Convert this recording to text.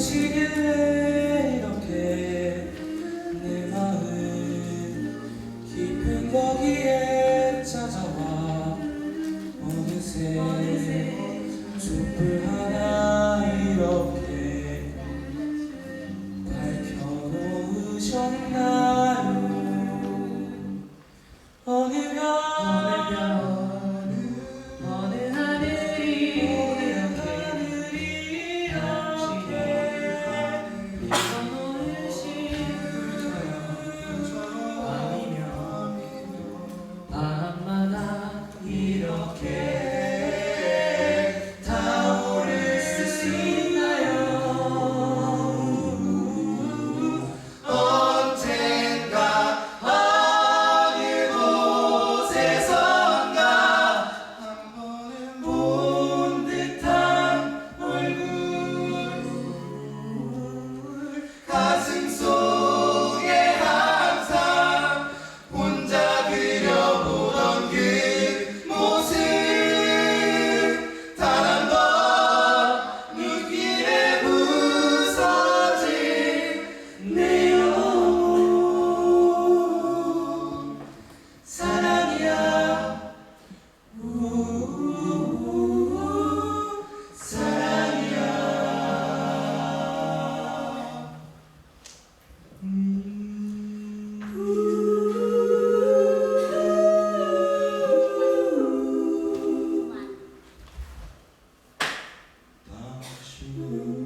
지게 이렇게 내 마음 깊은 거기에 찾아와 어느새 촛불 하나 you.